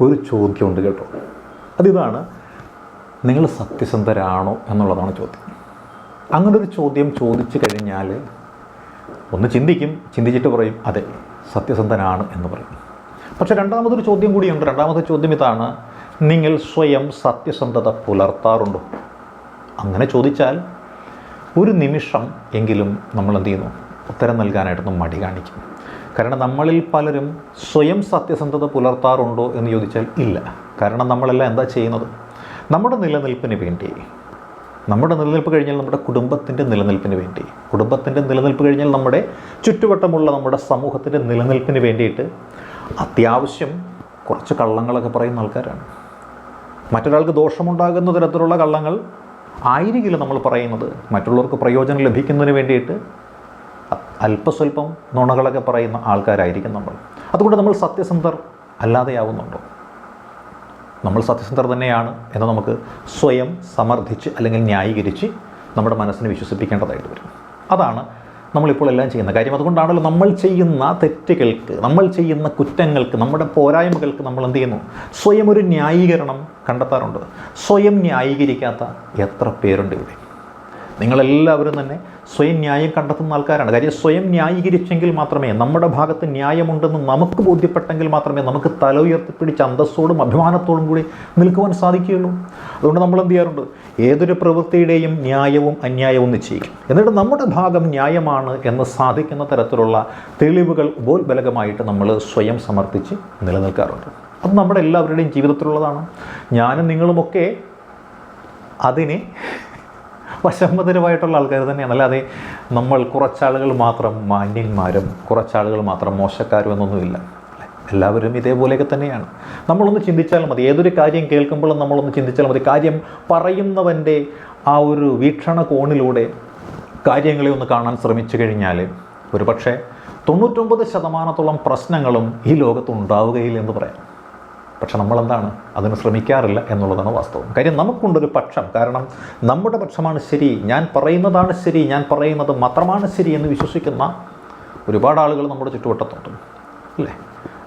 ഒരു ചോദ്യമുണ്ട് കേട്ടോ. അതിതാണ് നിങ്ങൾ സത്യസന്ധരാണോ? എന്നുള്ളതാണ് ചോദ്യം. അങ്ങനെ ഒരു ചോദ്യം ചോദിച്ചു കഴിഞ്ഞാൽ ഒന്ന് ചിന്തിക്കും ചിന്തിച്ചിട്ട് പറയും അതെ സത്യസന്ധനാണ് എന്ന് പറയും. പക്ഷേ രണ്ടാമതൊരു ചോദ്യം കൂടിയുണ്ട്. രണ്ടാമത്തെ ചോദ്യം ഇതാണ് നിങ്ങൾ സ്വയം സത്യസന്ധത പുലർത്താറുണ്ടോ? അങ്ങനെ ചോദിച്ചാൽ ഒരു നിമിഷം എങ്കിലും നമ്മൾ എന്ത് ചെയ്യുന്നു? ഉത്തരം നൽകാനായിട്ടൊന്നും മടി കാണിക്കും. കാരണം നമ്മളിൽ പലരും സ്വയം സത്യസന്ധത പുലർത്താറുണ്ടോ എന്ന് ചോദിച്ചാൽ ഇല്ല. കാരണം നമ്മളെല്ലാം എന്താ ചെയ്യുന്നത്? നമ്മുടെ നിലനിൽപ്പിന് വേണ്ടി. നമ്മുടെ നിലനിൽപ്പ് കഴിഞ്ഞാൽ നമ്മുടെ കുടുംബത്തിന്റെ നിലനിൽപ്പിന് വേണ്ടി. കുടുംബത്തിന്റെ നിലനിൽപ്പ് കഴിഞ്ഞാൽ നമ്മുടെ ചുറ്റുവട്ടമുള്ള നമ്മുടെ സമൂഹത്തിന്റെ നിലനിൽപ്പിന് വേണ്ടിയിട്ട് അത്യാവശ്യം കുറച്ച് കള്ളങ്ങളൊക്കെ പറയുന്ന ആൾക്കാരാണ്. മറ്റൊരാൾക്ക് ദോഷമുണ്ടാകുന്ന തരത്തിലുള്ള കള്ളങ്ങൾ ആയിരിക്കില്ല നമ്മൾ പറയുന്നത്. മറ്റുള്ളവർക്ക് പ്രയോജനം ലഭിക്കുന്നതിന് വേണ്ടിയിട്ട് അല്പസ്വല്പം നുണകളൊക്കെ പറയുന്ന ആൾക്കാരായിരിക്കും നമ്മൾ. അതുകൊണ്ട് നമ്മൾ സത്യസന്ധർ അല്ലാതെയാവുന്നുണ്ടോ? നമ്മൾ സത്യസന്ധർ തന്നെയാണ് എന്ന് നമുക്ക് സ്വയം സമർത്ഥിച്ച് അല്ലെങ്കിൽ ന്യായീകരിച്ച് നമ്മുടെ മനസ്സിനെ വിശ്വസിപ്പിക്കേണ്ടതായിട്ട് വരും. അതാണ് നമ്മളിപ്പോൾ എല്ലാം ചെയ്യുന്ന കാര്യം. അതുകൊണ്ടാണല്ലോ നമ്മൾ ചെയ്യുന്ന തെറ്റുകൾക്ക് നമ്മൾ ചെയ്യുന്ന കുറ്റങ്ങൾക്ക് നമ്മുടെ പോരായ്മകൾക്ക് നമ്മൾ എന്ത് ചെയ്യുന്നു? സ്വയം ഒരു ന്യായീകരണം കണ്ടെത്താറുണ്ട്. സ്വയം ന്യായീകരിക്കാത്ത എത്ര പേരുണ്ട് ഇവിടെ? നിങ്ങളെല്ലാവരും തന്നെ സ്വയം ന്യായം കണ്ടെത്തുന്ന ആൾക്കാരാണ്. കാര്യം സ്വയം ന്യായീകരിച്ചെങ്കിൽ മാത്രമേ നമ്മുടെ ഭാഗത്ത് ന്യായമുണ്ടെന്ന് നമുക്ക് ബോധ്യപ്പെട്ടെങ്കിൽ മാത്രമേ നമുക്ക് തല ഉയർത്തിപ്പിടിച്ച് അന്തസ്സോടും അഭിമാനത്തോടും കൂടി നിൽക്കുവാൻ സാധിക്കുകയുള്ളൂ. അതുകൊണ്ട് നമ്മൾ എന്ത് ചെയ്യാറുണ്ട്? ഏതൊരു പ്രവൃത്തിയുടെയും ന്യായവും അന്യായവും നിശ്ചയിക്കും. എന്നിട്ട് നമ്മുടെ ഭാഗം ന്യായമാണ് എന്ന് സാധിക്കുന്ന തരത്തിലുള്ള തെളിവുകൾ ബോൽബലകമായിട്ട് നമ്മൾ സ്വയം സമർപ്പിച്ച് നിലനിൽക്കാറുണ്ട്. അത് നമ്മുടെ എല്ലാവരുടെയും ജീവിതത്തിലുള്ളതാണ്. ഞാനും നിങ്ങളുമൊക്കെ അതിനെ വശംവദരമായിട്ടുള്ള ആൾക്കാർ തന്നെയാണ്. അല്ലാതെ നമ്മൾ കുറച്ചാളുകൾ മാത്രം മാന്യന്മാരും കുറച്ചാളുകൾ മാത്രം മോശക്കാരും എന്നൊന്നുമില്ല? എല്ലാവരും ഇതേപോലെയൊക്കെ തന്നെയാണ്. നമ്മളൊന്ന് ചിന്തിച്ചാൽ മതി. ഏതൊരു കാര്യം കേൾക്കുമ്പോഴും നമ്മളൊന്ന് ചിന്തിച്ചാൽ മതി. കാര്യം പറയുന്നവന്റെ ആ ഒരു വീക്ഷണകോണിലൂടെ കാര്യങ്ങളെ ഒന്ന് കാണാൻ ശ്രമിച്ചു കഴിഞ്ഞാൽ ഒരു പക്ഷേ തൊണ്ണൂറ്റൊമ്പത് ശതമാനത്തോളം പ്രശ്നങ്ങളും ഈ ലോകത്ത് ഉണ്ടാവുകയില്ല എന്ന് പറയാം. പക്ഷെ നമ്മളെന്താണ്? അതിന് ശ്രമിക്കാറില്ല എന്നുള്ളതാണ് വാസ്തവം. കാര്യം നമുക്കുണ്ടൊരു പക്ഷം. കാരണം നമ്മുടെ പക്ഷമാണ് ശരി ഞാൻ പറയുന്നതാണ് ശരി ഞാൻ പറയുന്നത് മാത്രമാണ് ശരി എന്ന് വിശ്വസിക്കുന്ന ഒരുപാട് ആളുകൾ നമ്മുടെ ചുറ്റുവട്ടത്തുണ്ട്. അല്ലേ?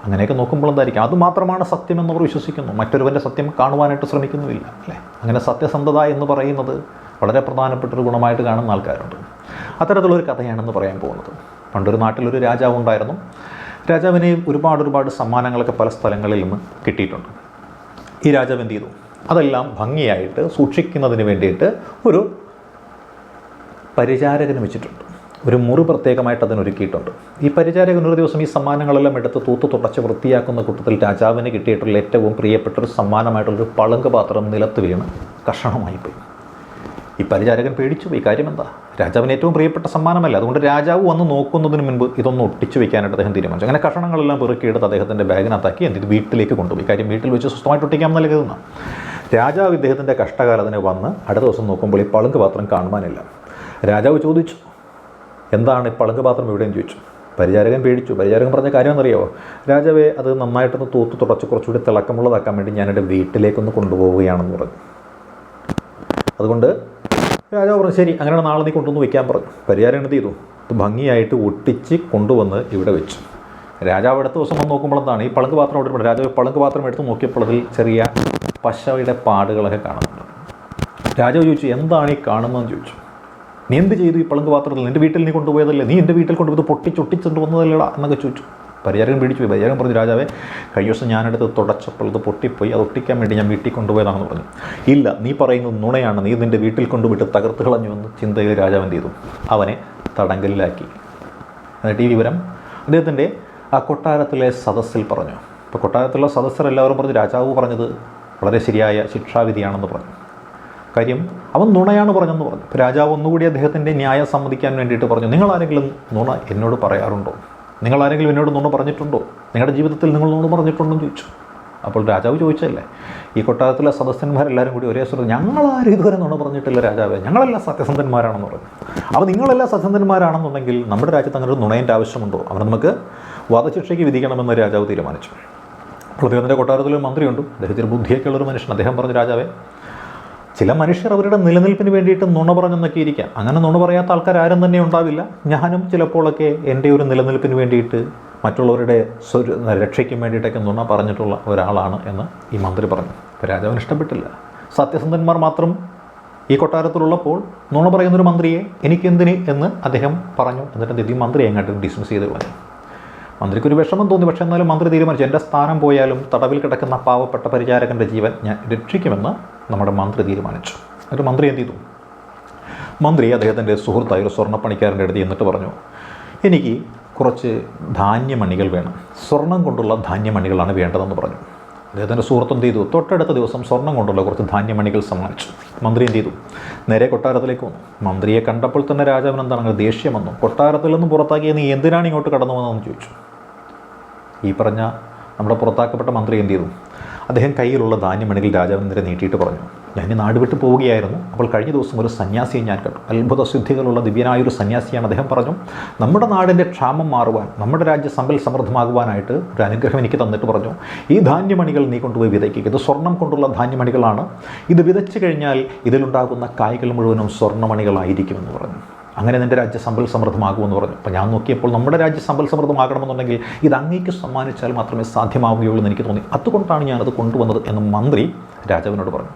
അങ്ങനെയൊക്കെ നോക്കുമ്പോൾ എന്തായിരിക്കും? അത് മാത്രമാണ് സത്യം എന്നവർ വിശ്വസിക്കുന്നു. മറ്റൊരുവന്റെ സത്യം കാണുവാനായിട്ട് ശ്രമിക്കുന്നുമില്ല. അല്ലേ? അങ്ങനെ സത്യസന്ധത എന്ന് പറയുന്നത് വളരെ പ്രധാനപ്പെട്ട ഒരു ഗുണമായിട്ട് കാണുന്ന ആൾക്കാരുണ്ട്. അത്തരത്തിലുള്ളൊരു കഥയാണെന്ന് പറയാൻ പോകുന്നത്. പണ്ടൊരു നാട്ടിലൊരു രാജാവ് ഉണ്ടായിരുന്നു രാജാവിന് ഒരുപാട് ഒരുപാട് സമ്മാനങ്ങളൊക്കെ പല സ്ഥലങ്ങളിൽ നിന്ന് കിട്ടിയിട്ടുണ്ട്. ഈ രാജാവ് എന്ത് ചെയ്തു? അതെല്ലാം ഭംഗിയായിട്ട് സൂക്ഷിക്കുന്നതിന് വേണ്ടിയിട്ട് ഒരു പരിചാരകന് വെച്ചിട്ടുണ്ട്. ഒരു മുറി പ്രത്യേകമായിട്ട് അതിനൊരുക്കിയിട്ടുണ്ട്. ഈ പരിചാരകൻ ഒരു ദിവസം ഈ സമ്മാനങ്ങളെല്ലാം എടുത്ത് തൂത്ത് തുടച്ച് വൃത്തിയാക്കുന്ന കൂട്ടത്തിൽ രാജാവിന് കിട്ടിയിട്ടുള്ള ഏറ്റവും പ്രിയപ്പെട്ട ഒരു സമ്മാനമായിട്ടുള്ളൊരു പളുങ്ക് പാത്രം നിലത്ത് വീണ് കഷണമായി പോയി ഈ പരിചാരകൻ പേടിച്ചു ഈ കാര്യം എന്താ? രാജാവിന് ഏറ്റവും പ്രിയപ്പെട്ട സമ്മാനമല്ല? അതുകൊണ്ട് രാജാവ് വന്ന് നോക്കുന്നതിന് മുൻപ് ഇതൊന്ന് ഒട്ടിച്ചു വെക്കാനായിട്ട് അദ്ദേഹം തീരുമാനിച്ചു. അങ്ങനെ കഷണങ്ങളെല്ലാം പെറുക്കിയെടുത്ത് അദ്ദേഹത്തിന്റെ ബാഗിനകത്താക്കി എന്നിട്ട് വീട്ടിലേക്ക് കൊണ്ടുപോയി. കാര്യം വീട്ടിൽ വെച്ച് സ്വസ്ഥമായിട്ട് ഒട്ടിക്കാമെന്നല്ല കരുതുന്ന രാജാവ് ഇദ്ദേഹത്തിന്റെ കഷ്ടകാലത്തിന് വന്ന് അടുത്ത ദിവസം നോക്കുമ്പോൾ ഈ പളുങ്ക് പാത്രം കാണുവാനില്ല. രാജാവ് ചോദിച്ചു എന്താണ് ഈ പളുങ്ക് പാത്രം എവിടെയെന്ന് ചോദിച്ചു. പരിചാരകൻ പേടിച്ചു. പരിചാരകൻ പറഞ്ഞ കാര്യം എന്നറിയാവോ? രാജാവെ അത് നന്നായിട്ടൊന്ന് തൂത്ത് തുടച്ച് കുറച്ചുകൂടി തിളക്കമുള്ളതാക്കാൻ വേണ്ടി ഞാൻ എന്റെ വീട്ടിലേക്കൊന്ന് കൊണ്ടുപോവുകയാണെന്ന് പറഞ്ഞു. അതുകൊണ്ട് രാജാവ് പറഞ്ഞു ശരി അങ്ങനെ നാളെ നീ കൊണ്ടുവന്ന് വയ്ക്കാൻ പറഞ്ഞു. പരിഹാരം എന്ത് ചെയ്തു? ഇത് ഭംഗിയായിട്ട് ഒട്ടിച്ച് കൊണ്ടുവന്ന് ഇവിടെ വെച്ചു. രാജാവ് അടുത്ത ദിവസം വന്ന് നോക്കുമ്പോൾ എന്താണ് ഈ പളുങ്ക് പാത്രം അവിടെ രാജാവ് പളുങ്ക് പാത്രം എടുത്ത് നോക്കിയപ്പോൾ അതിൽ ചെറിയ പശയുടെ പാടുകളൊക്കെ കാണുന്നുണ്ട്. രാജാവ് ചോദിച്ചു എന്താണ് ഈ കാണുന്നതെന്ന് ചോദിച്ചു. നീ എന്ത് ചെയ്തു ഈ പളുങ്ക് പാത്രത്തിൽ? നിന്റെ വീട്ടിൽ നീ കൊണ്ടുപോയതല്ലേ? നീ എന്റെ വീട്ടിൽ കൊണ്ടുപോയത് പൊട്ടിച്ചൊട്ടിച്ചുകൊണ്ട് വന്നതല്ലേടാ? എന്നൊക്കെ ചോദിച്ചു. പരിചാരകൻ പിടിച്ചു പോയി. പരിചാരകൻ പറഞ്ഞു രാജാവേ കഴിഞ്ഞ ദിവസം ഞാനെടുത്ത് തുടച്ചപ്പോൾ ഇത് പൊട്ടിപ്പോയി. അത് ഒട്ടിക്കാൻ വേണ്ടി ഞാൻ വീട്ടിൽ കൊണ്ടുപോയതാണെന്ന് പറഞ്ഞു. ഇല്ല നീ പറയുന്നത് നുണയാണ് നീ നിന്റെ വീട്ടിൽ കൊണ്ടുപോയിട്ട് തകർത്ത് കളഞ്ഞു എന്ന് ചിന്തയിൽ രാജാവ് എന്ത് ചെയ്തു? അവനെ തടങ്കലിലാക്കി. എന്നിട്ട് ഈ വിവരം അദ്ദേഹത്തിന്റെ ആ കൊട്ടാരത്തിലെ സദസ്സിൽ പറഞ്ഞു. അപ്പോൾ കൊട്ടാരത്തിലുള്ള സദസ്സർ എല്ലാവരും പറഞ്ഞു രാജാവ് പറഞ്ഞത് വളരെ ശരിയായ ശിക്ഷാവിധിയാണെന്ന് പറഞ്ഞു. കാര്യം അവൻ നുണയാണ് പറഞ്ഞെന്ന് പറഞ്ഞു. രാജാവ് ഒന്നുകൂടി അദ്ദേഹത്തിന്റെ ന്യായം സമ്മതിക്കാൻ വേണ്ടിയിട്ട് പറഞ്ഞു. നിങ്ങളാരെങ്കിലും നുണ എന്നോട് പറയാറുണ്ടോ? നിങ്ങൾ ആരെങ്കിലും എന്നോട് നുണ പറഞ്ഞിട്ടുണ്ടോ? നിങ്ങളുടെ ജീവിതത്തിൽ നിങ്ങൾ നുണ പറഞ്ഞിട്ടുണ്ടോ എന്ന് ചോദിച്ചു. അപ്പോൾ രാജാവ് ചോദിച്ചല്ലേ ഈ കൊട്ടാരത്തിലെ സദസ്യന്മാരെല്ലാവരും കൂടി ഒരേ സ്വരം ഞങ്ങളാരും ഇതുവരെ നുണ പറഞ്ഞിട്ടില്ല രാജാവേ. ഞങ്ങളെല്ലാം സത്യസന്ധന്മാരാണെന്ന് പറഞ്ഞു. അപ്പോൾ നിങ്ങളെല്ലാം സത്യസന്ധന്മാരാണെന്നുണ്ടെങ്കിൽ നമ്മുടെ രാജ്യത്ത് അങ്ങനെ ഒരു നുണയന്റെ ആവശ്യമുണ്ടോ? അവർ നമുക്ക് വധശിക്ഷയ്ക്ക് വിധിക്കണമെന്ന് രാജാവ് തീരുമാനിച്ചു. കൊട്ടാരത്തിൽ ഒരു മന്ത്രിയുണ്ട്. അദ്ദേഹത്തിന് ബുദ്ധിയൊക്കെ ഉള്ളൊരു മനുഷ്യൻ. അദ്ദേഹം പറഞ്ഞു രാജാവേ ചില മനുഷ്യർ അവരുടെ നിലനിൽപ്പിന് വേണ്ടിയിട്ട് നുണ പറഞ്ഞെന്നൊക്കെ ഇരിക്കാം. അങ്ങനെ നുണ പറയാത്ത ആൾക്കാർ ആരും തന്നെ ഉണ്ടാവില്ല. ഞാനും ചിലപ്പോഴൊക്കെ എന്റെ ഒരു നിലനിൽപ്പിന് വേണ്ടിയിട്ട് മറ്റുള്ളവരുടെ രക്ഷയ്ക്കും വേണ്ടിയിട്ടൊക്കെ നുണ പറഞ്ഞിട്ടുള്ള ഒരാളാണ് എന്ന് ഈ മന്ത്രി പറഞ്ഞു. അപ്പോൾ രാജാവിന് ഇഷ്ടപ്പെട്ടില്ല. സത്യസന്ധന്മാർ മാത്രം ഈ കൊട്ടാരത്തിലുള്ളപ്പോൾ നുണ പറയുന്നൊരു മന്ത്രിയെ എനിക്കെന്തിന് എന്ന് അദ്ദേഹം പറഞ്ഞു. എന്നിട്ട് ഈ മന്ത്രി അങ്ങോട്ട് ഡിസ്മിസ് ചെയ്ത് കളഞ്ഞു. മന്ത്രിക്ക് ഒരു വിഷമം തോന്നി. പക്ഷേ എന്നാലും മന്ത്രി തീരുമാനിച്ചു. എന്റെ സ്ഥാനം പോയാലും തടവിൽ കിടക്കുന്ന പാവപ്പെട്ട പരിചാരകന്റെ ജീവൻ ഞാൻ രക്ഷിക്കുമെന്ന് നമ്മുടെ മന്ത്രി തീരുമാനിച്ചു. എന്നിട്ട് മന്ത്രി എന്ത് ചെയ്തു? മന്ത്രി അദ്ദേഹത്തിന്റെ സുഹൃത്തായ ഒരു സ്വർണപ്പണിക്കാരന്റെ അടുത്ത് എന്നിട്ട് പറഞ്ഞു എനിക്ക് കുറച്ച് ധാന്യമണികൾ വേണം. സ്വർണം കൊണ്ടുള്ള ധാന്യമണികളാണ് വേണ്ടതെന്ന് പറഞ്ഞു. അദ്ദേഹത്തിന്റെ സുഹൃത്ത് എന്ത് ചെയ്തു? തൊട്ടടുത്ത ദിവസം സ്വർണം കൊണ്ടുള്ള കുറച്ച് ധാന്യമണികൾ സമ്മാനിച്ചു. മന്ത്രി എന്ത് ചെയ്തു? നേരെ കൊട്ടാരത്തിലേക്ക് വന്നു. മന്ത്രിയെ കണ്ടപ്പോൾ തന്നെ രാജാവിന് എന്താണ് ദേഷ്യം വന്നു. കൊട്ടാരത്തിൽ നിന്ന് പുറത്താക്കിയ നീ എന്തിനാണ് ഇങ്ങോട്ട് കടന്നു വന്നതെന്ന് ചോദിച്ചു. ഈ പറഞ്ഞ നമ്മുടെ പുറത്താക്കപ്പെട്ട മന്ത്രി എന്ത് ചെയ്തു? അദ്ദേഹം കയ്യിലുള്ള ധാന്യമണികൾ രാജാവിന് നേരെ നീട്ടിയിട്ട് പറഞ്ഞു. ഞാൻ നാട് വിട്ടു പോവുകയായിരുന്നു. അപ്പോൾ കഴിഞ്ഞ ദിവസം ഒരു സന്യാസിയെ ഞാൻ കണ്ടു. അത്ഭുത സിദ്ധികളുള്ള ദിവ്യനായ ഒരു സന്യാസിയാണ് അദ്ദേഹം പറഞ്ഞു. നമ്മുടെ നാടിന്റെ ക്ഷാമം മാറുവാൻ നമ്മുടെ രാജ്യ സമ്പൽ സമൃദ്ധമാകുവാനായിട്ട് ഒരു അനുഗ്രഹം എനിക്ക് തന്നിട്ട് പറഞ്ഞു. ഈ ധാന്യമണികൾ നീ കൊണ്ടുപോയി വിതയ്ക്കുക. ഇത് സ്വർണം കൊണ്ടുള്ള ധാന്യമണികളാണ്. ഇത് വിതച്ചു കഴിഞ്ഞാൽ ഇതിലുണ്ടാകുന്ന കായ്കൾ മുഴുവനും സ്വർണമണികളായിരിക്കുമെന്ന് പറഞ്ഞു. അങ്ങനെ നിന്റെ രാജ്യ സമ്പൽ സമൃദ്ധമാകുമെന്ന് പറഞ്ഞു. അപ്പോൾ ഞാൻ നോക്കിയപ്പോൾ നമ്മുടെ രാജ്യ സമ്പൽ സമൃദ്ധമാകണമെന്നുണ്ടെങ്കിൽ ഇത് അങ്ങേക്ക് സമ്മാനിച്ചാൽ മാത്രമേ സാധ്യമാവുകയുള്ളൂ എന്ന് എനിക്ക് തോന്നി. അതുകൊണ്ടാണ് ഞാനത് കൊണ്ടുവന്നത് എന്ന് മന്ത്രി രാജാവിനോട് പറഞ്ഞു.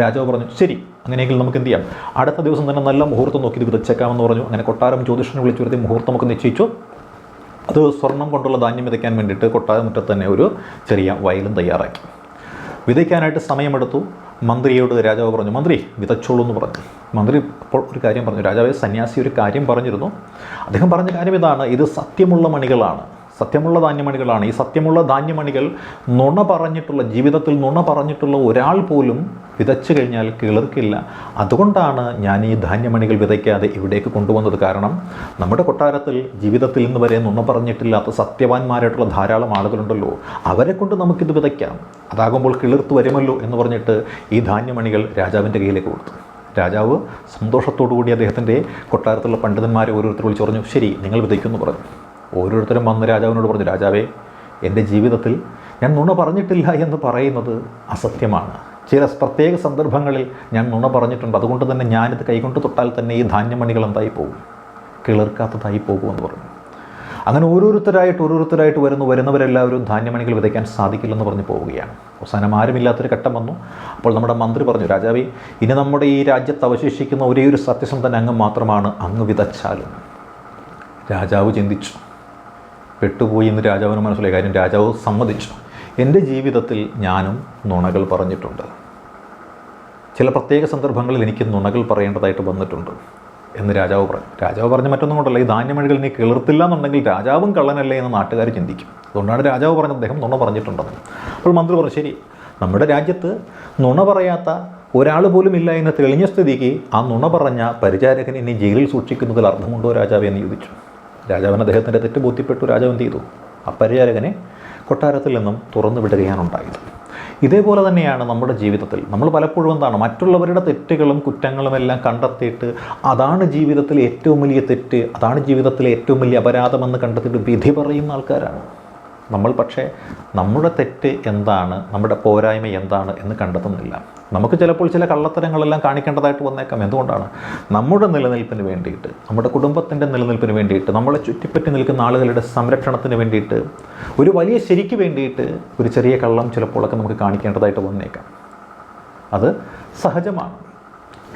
രാജാവ് പറഞ്ഞു ശരി അങ്ങനെയെങ്കിൽ നമുക്ക് എന്ത് ചെയ്യാം? അടുത്ത ദിവസം തന്നെ നല്ല മുഹൂർത്തം നോക്കി ഇത് വിതച്ചേക്കാമെന്ന് പറഞ്ഞു. അങ്ങനെ കൊട്ടാരം ജ്യോതിഷനെ വിളിച്ചു വരുത്തി മുഹൂർത്തമൊക്കെ നിശ്ചയിച്ചു. അത് സ്വർണം കൊണ്ടുള്ള ധാന്യം വിതയ്ക്കാൻ വേണ്ടിയിട്ട് കൊട്ടാരമുറ്റത്ത് തന്നെ ഒരു ചെറിയ വയലും തയ്യാറാക്കി. വിതയ്ക്കാനായിട്ട് സമയമെടുത്തു. മന്ത്രിയോട് രാജാവ് പറഞ്ഞു മന്ത്രി വിതച്ചോളൂ എന്ന് പറഞ്ഞു. മന്ത്രി അപ്പോൾ ഒരു കാര്യം പറഞ്ഞു രാജാവ് സന്യാസി ഒരു കാര്യം പറഞ്ഞിരുന്നു. അദ്ദേഹം പറഞ്ഞ കാര്യം ഇതാണ് ഇത് സത്യമുള്ള മണികളാണ്. സത്യമുള്ള ധാന്യമണികളാണ്. ഈ സത്യമുള്ള ധാന്യമണികൾ നുണ പറഞ്ഞിട്ടുള്ള ജീവിതത്തിൽ നുണ പറഞ്ഞിട്ടുള്ള ഒരാൾ പോലും വിതച്ചു കഴിഞ്ഞാൽ കിളിർക്കില്ല. അതുകൊണ്ടാണ് ഞാൻ ഈ ധാന്യമണികൾ വിതയ്ക്കാതെ ഇവിടേക്ക് കൊണ്ടുവന്നത്. കാരണം നമ്മുടെ കൊട്ടാരത്തിൽ ജീവിതത്തിൽ ഇന്ന് വരെ നുണ പറഞ്ഞിട്ടില്ലാത്ത സത്യവാന്മാരായിട്ടുള്ള ധാരാളം ആളുകളുണ്ടല്ലോ. അവരെ കൊണ്ട് നമുക്കിത് വിതയ്ക്കാം. അതാകുമ്പോൾ കിളിർത്ത് വരുമല്ലോ എന്ന് പറഞ്ഞിട്ട് ഈ ധാന്യമണികൾ രാജാവിന്റെ കയ്യിലേക്ക് കൊടുത്തു. രാജാവ് സന്തോഷത്തോടു കൂടി അദ്ദേഹത്തിന്റെ കൊട്ടാരത്തിലുള്ള പണ്ഡിതന്മാരെ ഓരോരുത്തർ വിളിച്ചു പറഞ്ഞു ശരി നിങ്ങൾ വിതയ്ക്കുമെന്ന് പറഞ്ഞു. ഓരോരുത്തരും വന്ന് രാജാവിനോട് പറഞ്ഞു രാജാവേ എന്റെ ജീവിതത്തിൽ ഞാൻ നുണ പറഞ്ഞിട്ടില്ല എന്ന് പറയുന്നത് അസത്യമാണ്. ചില പ്രത്യേക സന്ദർഭങ്ങളിൽ ഞാൻ നുണ പറഞ്ഞിട്ടുണ്ട്. അതുകൊണ്ട് തന്നെ ഞാനിത് കൈകൊണ്ട് തൊട്ടാൽ തന്നെ ഈ ധാന്യമണികൾ എന്തായി പോകും? കിളിർക്കാത്തതായി പോകുമെന്ന് പറഞ്ഞു. അങ്ങനെ ഓരോരുത്തരായിട്ട് ഓരോരുത്തരായിട്ട് വരുന്നു. വരുന്നവരെല്ലാവരും ധാന്യമണികൾ വിതയ്ക്കാൻ സാധിക്കില്ലെന്ന് പറഞ്ഞ് പോവുകയാണ്. അവസാനം ആരുമില്ലാത്തൊരു ഘട്ടം വന്നു. അപ്പോൾ നമ്മുടെ മന്ത്രി പറഞ്ഞു രാജാവേ ഇനി നമ്മുടെ ഈ രാജ്യത്ത് അവശേഷിക്കുന്ന ഒരേ ഒരു സത്യസന്ധൻ അങ്ങ് മാത്രമാണ് അങ്ങ് വിതച്ചാലും. രാജാവ് ചിന്തിച്ചു. പെട്ടുപോയി എന്ന് രാജാവിന് മനസ്സിലായി. കാര്യം രാജാവ് സമ്മതിച്ചു. എന്റെ ജീവിതത്തിൽ ഞാനും നുണകൾ പറഞ്ഞിട്ടുണ്ട്. ചില പ്രത്യേക സന്ദർഭങ്ങളിൽ എനിക്ക് നുണകൾ പറയേണ്ടതായിട്ട് വന്നിട്ടുണ്ട് എന്ന് രാജാവ് പറഞ്ഞു. രാജാവ് പറഞ്ഞ മറ്റൊന്നും കൊണ്ടല്ല ഈ ധാന്യമഴികൾ നീ കിളിർത്തില്ല എന്നുണ്ടെങ്കിൽ രാജാവും കള്ളനല്ലേ എന്ന് നാട്ടുകാർ ചിന്തിക്കും. അതുകൊണ്ടാണ് രാജാവ് പറഞ്ഞത് അദ്ദേഹം നുണ പറഞ്ഞിട്ടുണ്ടെന്ന്. അപ്പോൾ മന്ത്രി പറഞ്ഞു ശരി നമ്മുടെ രാജ്യത്ത് നുണ പറയാത്ത ഒരാൾ പോലും ഇല്ല എന്ന് തെളിഞ്ഞ സ്ഥിതിക്ക് ആ നുണ പറഞ്ഞ പരിചാരകൻ ഇനി ജയിലിൽ സൂക്ഷിക്കുന്നതിൽ അർത്ഥമുണ്ടോ രാജാവ്? എന്ന് ചോദിച്ചു. രാജാവിന് അദ്ദേഹത്തിന്റെ തെറ്റ് ബോധ്യപ്പെട്ടു രാജാവ് ചെയ്തു? അപരിചാരകനെ കൊട്ടാരത്തിൽ നിന്നും തുറന്നു വിടുകയാണ് ഉണ്ടായത്. ഇതേപോലെ തന്നെയാണ് നമ്മുടെ ജീവിതത്തിൽ. നമ്മൾ പലപ്പോഴും എന്താണ് മറ്റുള്ളവരുടെ തെറ്റുകളും കുറ്റങ്ങളും എല്ലാം കണ്ടെത്തിയിട്ട് അതാണ് ജീവിതത്തിലെ ഏറ്റവും വലിയ തെറ്റ് അതാണ് ജീവിതത്തിലെ ഏറ്റവും വലിയ അപരാധമെന്ന് കണ്ടെത്തിയിട്ട് വിധി പറയുന്ന ആൾക്കാരാണ്. നമ്മൾ പക്ഷേ നമ്മുടെ തെറ്റ് എന്താണ് നമ്മുടെ പോരായ്മ എന്താണ് എന്ന് കണ്ടെത്തുന്നില്ല. നമുക്ക് ചിലപ്പോൾ ചില കള്ളത്തരങ്ങളെല്ലാം കാണിക്കേണ്ടതായിട്ട് വന്നേക്കാം. എന്തുകൊണ്ടാണ്? നമ്മുടെ നിലനിൽപ്പിന് വേണ്ടിയിട്ട് നമ്മുടെ കുടുംബത്തിന്റെ നിലനിൽപ്പിന് വേണ്ടിയിട്ട് നമ്മളെ ചുറ്റിപ്പറ്റി നിൽക്കുന്ന ആളുകളുടെ സംരക്ഷണത്തിന് വേണ്ടിയിട്ട് ഒരു വലിയ ശരിക്ക് വേണ്ടിയിട്ട് ഒരു ചെറിയ കള്ളം ചിലപ്പോഴൊക്കെ നമുക്ക് കാണിക്കേണ്ടതായിട്ട് വന്നേക്കാം. അത് സഹജമാണ്.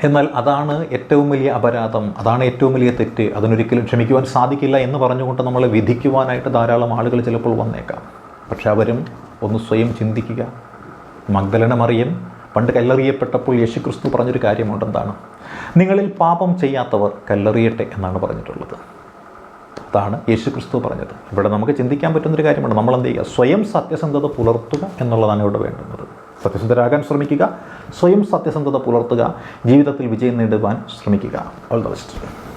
എന്നാൽ അതാണ് ഏറ്റവും വലിയ അപരാധം അതാണ് ഏറ്റവും വലിയ തെറ്റ്. അതിനൊരിക്കലും ക്ഷമിക്കുവാൻ സാധിക്കില്ല എന്ന് പറഞ്ഞുകൊണ്ട് നമ്മളെ വിധിക്കുവാനായിട്ട് ധാരാളം ആളുകൾ ചിലപ്പോൾ വന്നേക്കാം. പക്ഷെ അവരും ഒന്ന് സ്വയം ചിന്തിക്കുക. മഗ്ദലന മറിയം പണ്ട് കല്ലെറിയപ്പെട്ടപ്പോൾ യേശുക്രിസ്തു പറഞ്ഞൊരു കാര്യമുണ്ട് എന്താണ്? നിങ്ങളിൽ പാപം ചെയ്യാത്തവർ കല്ലെറിയട്ടെ എന്നാണ് പറഞ്ഞിട്ടുള്ളത്. അതാണ് യേശുക്രിസ്തു പറഞ്ഞത്. ഇവിടെ നമുക്ക് ചിന്തിക്കാൻ പറ്റുന്നൊരു കാര്യമാണ് നമ്മൾ എന്ത് ചെയ്യുക? സ്വയം സത്യസന്ധത പുലർത്തുക എന്നുള്ളതാണ് ഇവിടെ വേണ്ടുന്നത്. സത്യസന്ധരാകാൻ ശ്രമിക്കുക. സ്വയം സത്യസന്ധത പുലർത്തുക ജീവിതത്തിൽ വിജയം നേടുവാൻ ശ്രമിക്കുക. All the best